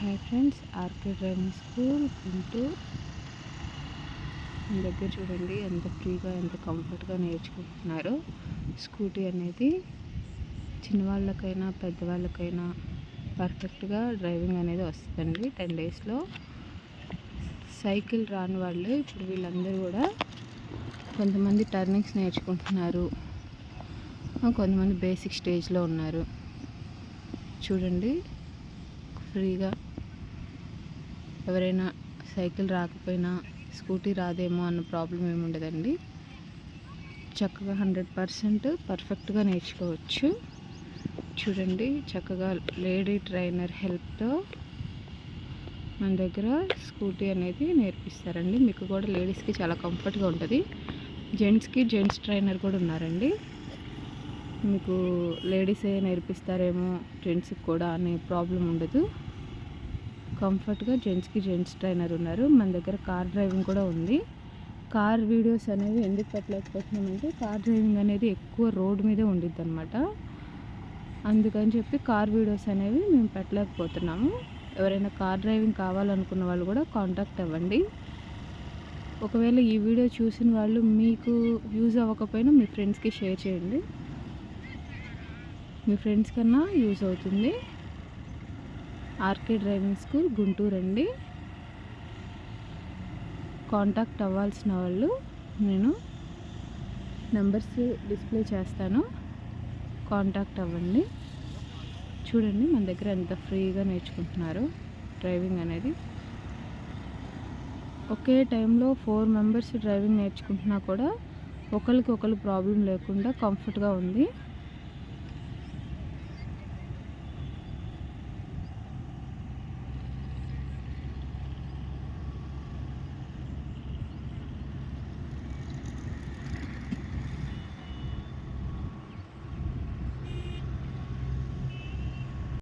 Hi friends RK driving school Guntur మీ దగ్గర చూడండి ఎంత ఫ్రీగా ఎంత కంఫర్ట్గా నేర్చుకుంటున్నారు. స్కూటీ అనేది చిన్నవాళ్ళకైనా పెద్దవాళ్ళకైనా పర్ఫెక్ట్గా డ్రైవింగ్ అనేది వస్తుందండి టెన్ డేస్లో. సైకిల్ రాని వాళ్ళు ఇప్పుడు వీళ్ళందరూ కూడా కొంతమంది టర్నింగ్స్ నేర్చుకుంటున్నారు. కొంతమంది బేసిక్ స్టేజ్లో ఉన్నారు. చూడండి ఫ్రీగా ఎవరైనా సైకిల్ రాకపోయినా స్కూటీ రాదేమో అన్న ప్రాబ్లం ఏమి ఉండదండి. చక్కగా హండ్రెడ్ పర్సెంట్ పర్ఫెక్ట్గా నేర్చుకోవచ్చు. చూడండి చక్కగా లేడీ ట్రైనర్ హెల్ప్తో మన దగ్గర స్కూటీ అనేది నేర్పిస్తారండి. మీకు కూడా లేడీస్కి చాలా కంఫర్ట్గా ఉంటుంది. జెంట్స్కి జెంట్స్ ట్రైనర్ కూడా ఉన్నారండి. మీకు లేడీసే నేర్పిస్తారేమో జెంట్స్కి కూడా అనే ప్రాబ్లం ఉండదు. కంఫర్ట్గా జెంట్స్కి జెంట్స్ ట్రైనర్ ఉన్నారు. మన దగ్గర కార్ డ్రైవింగ్ కూడా ఉంది. కార్ వీడియోస్ అనేవి ఎందుకు పెట్టలేకపోతున్నామంటే కార్ డ్రైవింగ్ అనేది ఎక్కువ రోడ్ మీదే ఉండిద్ది అనమాట అందుకని చెప్పి కార్ వీడియోస్ అనేవి మేము పెట్టలేకపోతున్నాము. ఎవరైనా కార్ డ్రైవింగ్ కావాలనుకున్న వాళ్ళు కూడా కాంటాక్ట్ అవ్వండి. ఒకవేళ ఈ వీడియో చూసిన వాళ్ళు మీకు యూజ్ అవ్వకపోయినా మీ ఫ్రెండ్స్కి షేర్ చేయండి. మీ ఫ్రెండ్స్ కన్నా యూజ్ అవుతుంది. ఆర్కే డ్రైవింగ్ స్కూల్ గుంటూరు అండి. కాంటాక్ట్ అవ్వాల్సిన వాళ్ళు నేను నెంబర్స్ డిస్ప్లే చేస్తాను. కాంటాక్ట్ అవ్వండి. చూడండి మన దగ్గర ఎంత ఫ్రీగా నేర్చుకుంటున్నారు డ్రైవింగ్ అనేది. ఒకే టైంలో ఫోర్ మెంబర్స్ డ్రైవింగ్ నేర్చుకుంటున్నా కూడా ఒకరికి ఒకరు ప్రాబ్లం లేకుండా కంఫర్ట్గా ఉంది.